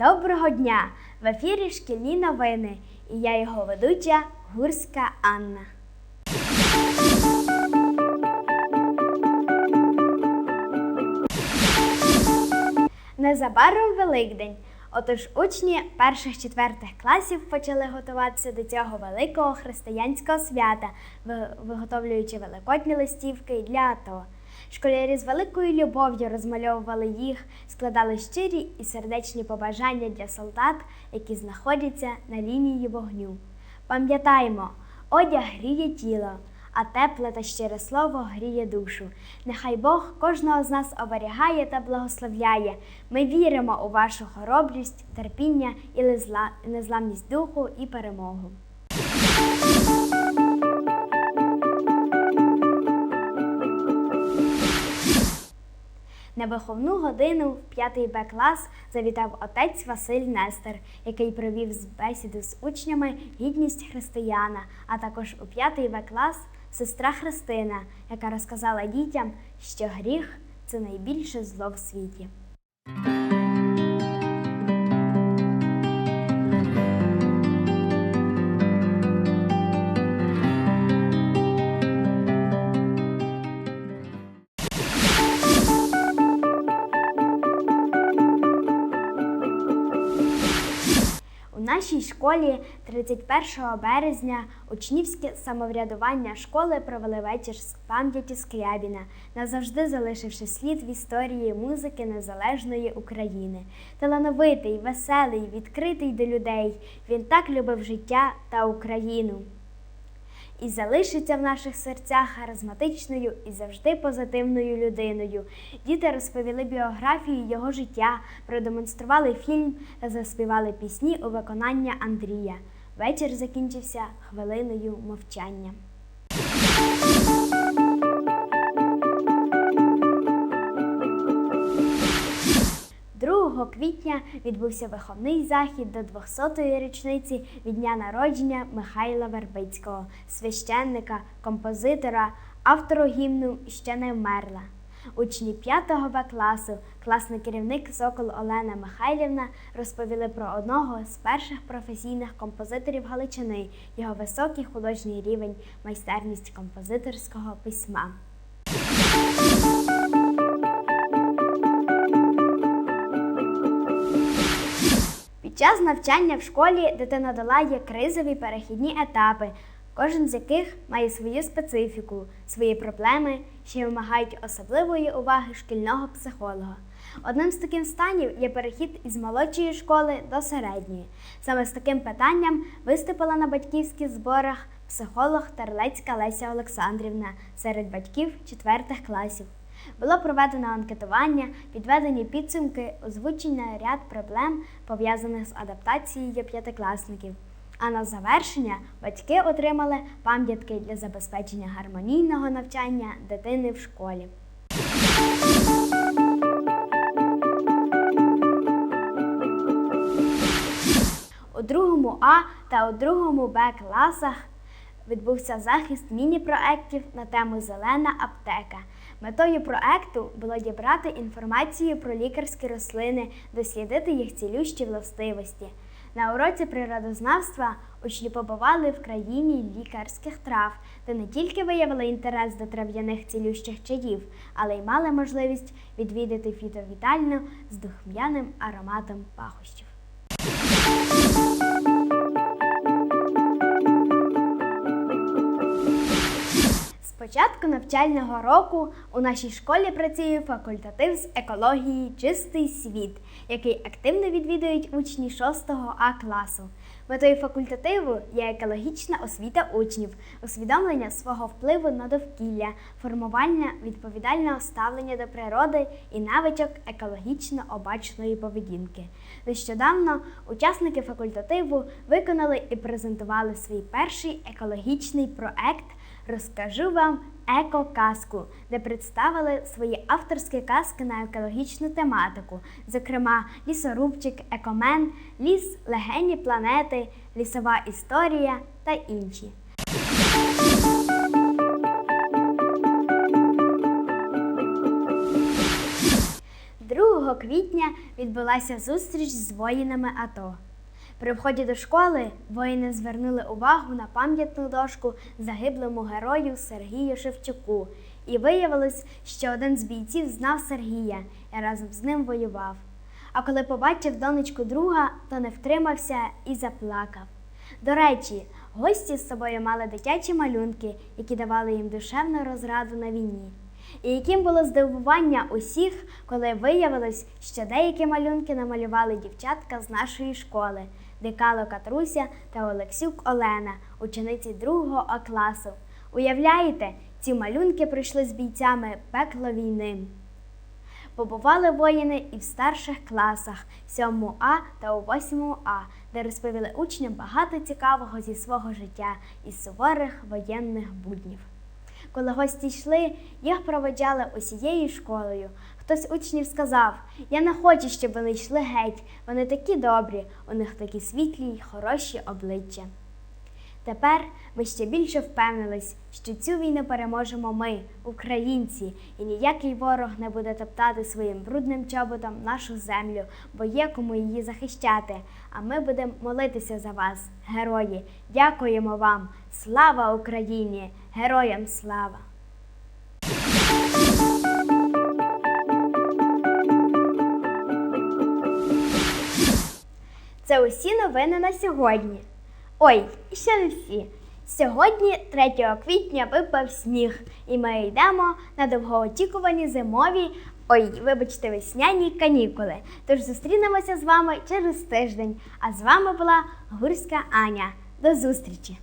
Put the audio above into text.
Доброго дня! В ефірі шкільні новини і я його ведуча Гурська Анна. Незабаром Великдень. Отож учні перших-четвертих класів почали готуватися до цього великого християнського свята, виготовлюючи великодні листівки для АТО. Школярі з великою любов'ю розмальовували їх, складали щирі і сердечні побажання для солдат, які знаходяться на лінії вогню. Пам'ятаємо, одяг гріє тіло, а тепле та щире слово гріє душу. Нехай Бог кожного з нас оберігає та благословляє. Ми віримо у вашу хоробрість, терпіння і незламність духу і перемогу. На виховну годину в 5 Б клас завітав отець Василь Нестер, який провів з бесіди з учнями гідність християна, а також у 5 Б клас сестра Христина, яка розказала дітям, що гріх це найбільше зло в світі. Нашій школі 31 березня учнівське самоврядування школи провели вечір з пам'яті Скрябіна, назавжди залишивши слід в історії музики незалежної України. Талановитий, веселий, відкритий до людей. Він так любив життя та Україну і залишиться в наших серцях харизматичною і завжди позитивною людиною. Діти розповіли біографію його життя, продемонстрували фільм та заспівали пісні у виконання Андрія. Вечір закінчився хвилиною мовчання. 2 квітня відбувся виховний захід до 200-ї річниці від дня народження Михайла Вербицького, священника, композитора, автора гімну ще не вмерла. Учні 5 Б класу, класний керівник Сокол Олена Михайлівна розповіли про одного з перших професійних композиторів Галичини, його високий художній рівень, майстерність композиторського письма. Під час навчання в школі дитина долає кризові перехідні етапи, кожен з яких має свою специфіку, свої проблеми, що вимагають особливої уваги шкільного психолога. Одним з таких станів є перехід із молодшої школи до середньої. Саме з таким питанням виступила на батьківських зборах психолог Терлецька Леся Олександрівна серед батьків четвертих класів. Було проведено анкетування, підведені підсумки, озвучення ряд проблем, пов'язаних з адаптацією п'ятикласників. А на завершення батьки отримали пам'ятки для забезпечення гармонійного навчання дитини в школі. У другому А та у другому Б класах відбувся захист міні-проєктів на тему Зелена аптека. Метою проекту було дібрати інформацію про лікарські рослини, дослідити їх цілющі властивості. На уроці природознавства учні побували в країні лікарських трав, де не тільки виявили інтерес до трав'яних цілющих чаїв, але й мали можливість відвідати фітовітальну з духм'яним ароматом пахощів. Початку навчального року у нашій школі працює факультатив з екології Чистий світ, який активно відвідують учні 6 А класу. Метою факультативу є екологічна освіта учнів, усвідомлення свого впливу на довкілля, формування відповідального ставлення до природи і навичок екологічно обачної поведінки. Нещодавно учасники факультативу виконали і презентували свій перший екологічний проект Розкажу вам еко-казку, де представили свої авторські казки на екологічну тематику, зокрема лісорубчик, екомен, ліс, легені планети, лісова історія та інші. 2 2 квітня відбулася зустріч з воїнами АТО. При вході до школи воїни звернули увагу на пам'ятну дошку загиблому герою Сергію Шевчуку. І виявилось, що один з бійців знав Сергія і разом з ним воював. А коли побачив донечку друга, то не втримався і заплакав. До речі, гості з собою мали дитячі малюнки, які давали їм душевну розраду на війні. І яким було здивування усіх, коли виявилось, що деякі малюнки намалювали дівчатка з нашої школи Декало Катруся та Олексюк Олена, учениці другого А класу. Уявляєте, ці малюнки прийшли з бійцями пекло війни. Побували воїни і в старших класах 7 А та у 8 А, де розповіли учням багато цікавого зі свого життя із суворих воєнних буднів. Коли гості йшли, їх проводжали усією школою. Хтось учнів сказав: Я не хочу, щоб вони йшли геть. Вони такі добрі, у них такі світлі й хороші обличчя. Тепер ми ще більше впевнились, що цю війну переможемо ми, українці, і ніякий ворог не буде топтати своїм брудним чоботом нашу землю, бо є кому її захищати. А ми будемо молитися за вас, герої. Дякуємо вам! Слава Україні! Героям слава! Це усі новини на сьогодні. Ой, ще не всі. Сьогодні, 3 квітня, випав сніг, і ми йдемо на довгоочікувані зимові, ой, вибачте, весняні канікули. Тож зустрінемося з вами через тиждень. А з вами була Гурська Аня. До зустрічі!